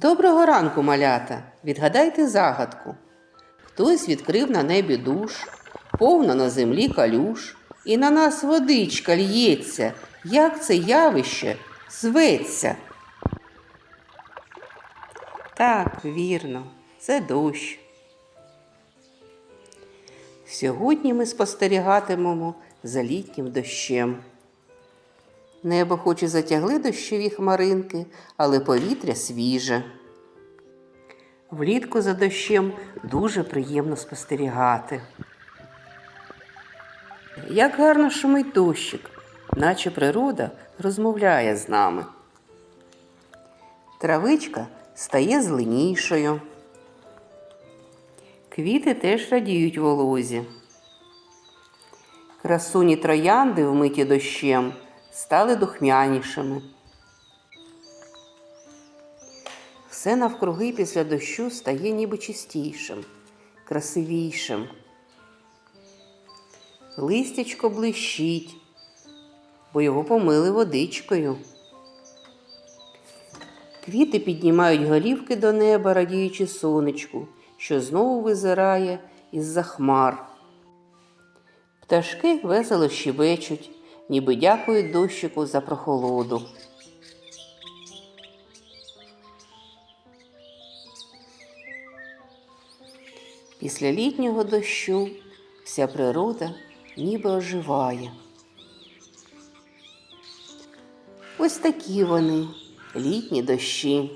Доброго ранку, малята! Відгадайте загадку. Хтось відкрив на небі душ, повна на землі калюш, і на нас водичка л'ється. Як це явище зветься? Так, вірно, це дощ. Сьогодні ми спостерігатимемо за літнім дощем. Небо хоч і затягли дощові хмаринки, але повітря свіже. Влітку за дощем дуже приємно спостерігати. Як гарно шумить дощик, наче природа розмовляє з нами. Травичка стає зеленішою. Квіти теж радіють волозі. Красуні троянди, вмиті дощем, стали духмянішими. Все навкруги після дощу стає ніби чистішим, красивішим. Листячко блищить, бо його помили водичкою. Квіти піднімають голівки до неба, радіючи сонечку, що знову визирає із-за хмар. Пташки весело щебечуть, ніби дякують дощику за прохолоду. Після літнього дощу вся природа ніби оживає. Ось такі вони, літні дощі.